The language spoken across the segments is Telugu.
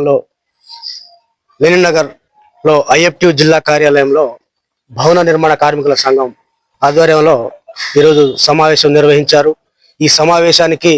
లో లెనిన్ నగర్లో ఐఎఫ్టీ జిల్లా కార్యాలయంలో భవన నిర్మాణ కార్మికుల సంఘం ఆధ్వర్యంలో ఈరోజు సమావేశం నిర్వహించారు. ఈ సమావేశానికి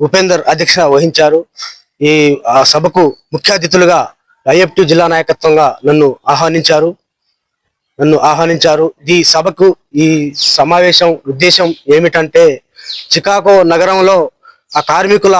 ఉపేందర్ అధ్యక్ష వహించారు. ఈ ఆ సభకు ముఖ్య అతిథులుగా ఐఎఫ్టీ జిల్లా నాయకత్వంగా నన్ను ఆహ్వానించారు. నన్ను ఆహ్వానించారు. ఈ సభకు ఈ సమావేశం ఉద్దేశం ఏమిటంటే చికాగో నగరంలో ఆ కార్మికుల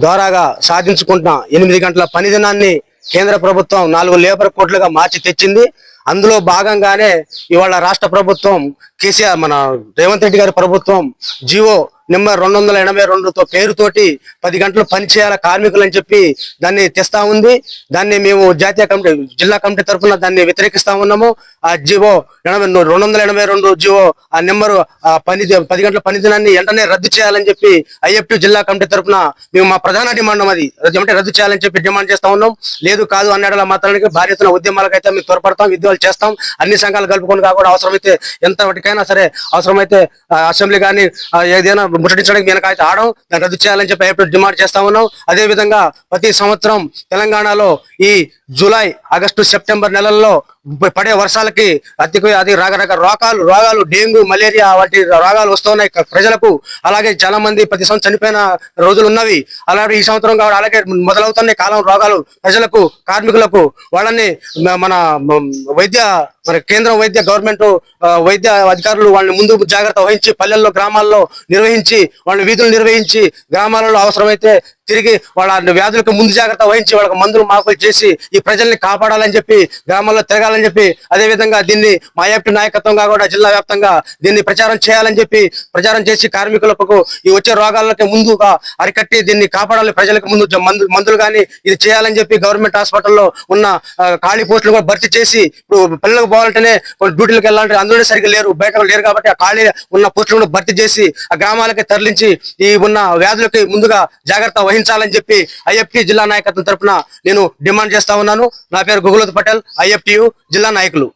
ద్వారాగా సాధించుకుంటున్న ఎనిమిది గంటల పని దినాన్ని కేంద్ర ప్రభుత్వం నాలుగు లేబర్ కోట్లుగా మార్చి తెచ్చింది. అందులో భాగంగానే ఇవాళ రాష్ట్ర ప్రభుత్వం కేసీఆర్ మన రేవంత్ రెడ్డి గారి ప్రభుత్వం జీవో నెంబర్ రెండు వందల ఎనభై రెండుతో పేరుతోటి పది గంటలు పనిచేయాల కార్మికులు అని చెప్పి దాన్ని తెస్తా ఉంది. దాన్ని మేము జాతీయ కమిటీ జిల్లా కమిటీ తరఫున దాన్ని వ్యతిరేకిస్తా ఉన్నాము. ఆ జివో ఎనభై రెండు వందల ఎనభై రెండు జివో ఆ నెంబరు ఆ పని పది గంటల పని దినాన్ని వెంటనే రద్దు చేయాలని చెప్పి ఐఎఫ్టీ జిల్లా కమిటీ తరఫున మేము మా ప్రధాన డిమాండ్ అది. అంటే రద్దు చేయాలని చెప్పి డిమాండ్ చేస్తా ఉన్నాం. లేదు కాదు అన్నడలా మాత్రానికి భారీ ఎత్తున ఉద్యమాలకైతే మేము త్వరపడతాం విద్యాలు చేస్తాం. అన్ని సంఘాలు కలుపుకొని కాకుండా అవసరమైతే ఎంత సరే అవసరమైతే ఆ, అసెంబ్లీ కానీ ఏదైనా ముట్టడించడానికి వెనక ఆడడం దాన్ని రద్దు చేయాలని చెప్పి ఐఎఫ్టి డిమాండ్ చేస్తా ఉన్నాం. అదే విధంగా ప్రతి సంవత్సరం తెలంగాణలో ఈ జూలై ఆగస్టు సెప్టెంబర్ నెలల్లో పడే వర్షాలకి అతి అది రకరకాల రోగాలు రోగాలు డెంగ్యూ మలేరియా వంటి రోగాలు వస్తున్నాయి ప్రజలకు. అలాగే చాలా మంది ప్రతి సంవత్సరం చనిపోయిన రోజులు ఉన్నవి. అలాగే ఈ సంవత్సరం కాబట్టి అలాగే మొదలవుతున్నాయి. కాలం రోగాలు ప్రజలకు కార్మికులకు వాళ్ళని మన వైద్య మరి కేంద్ర వైద్య గవర్నమెంట్ వైద్య అధికారులు వాళ్ళని ముందు జాగ్రత్త వహించి పల్లెల్లో గ్రామాల్లో నిర్వహించి వాళ్ళ వీధులు నిర్వహించి గ్రామాలలో అవసరమైతే తిరిగి వాళ్ళ వ్యాధులకు ముందు జాగ్రత్త వహించి వాళ్ళకి మందులు మాకులు చేసి ఈ ప్రజల్ని కాపాడాలని చెప్పి గ్రామాల్లో తిరగాలని చెప్పి అదే విధంగా దీన్ని మా ఐఎఫ్టి నాయకత్వంగా కూడా జిల్లా వ్యాప్తంగా దీన్ని ప్రచారం చేయాలని చెప్పి ప్రచారం చేసి కార్మికులకు ఈ వచ్చే రోగాలకి ముందుగా అరికట్టి దీన్ని కాపాడాలి. ప్రజలకు ముందు మందులు కానీ ఇది చేయాలని చెప్పి గవర్నమెంట్ హాస్పిటల్లో ఉన్న ఖాళీ పోస్టులు కూడా భర్తీ చేసి ఇప్పుడు పిల్లలకు పోవాలంటేనే డ్యూటీలకు వెళ్ళాలంటే అందులోనే సరిగ్గా లేరు బయట లేరు కాబట్టి ఆ ఖాళీ ఉన్న పోస్టులు కూడా భర్తీ చేసి ఆ గ్రామాలకి తరలించి ఈ ఉన్న వ్యాధులకి ముందుగా జాగ్రత్త వహించాలని చెప్పి ఐఎఫ్టీ జిల్లా నాయకత్వం తరపున నేను డిమాండ్ చేస్తా ఉన్నాను. నా పేరు గుగులత్ పటేల్ ఐఎఫ్టియు జిల్లా నాయకులు.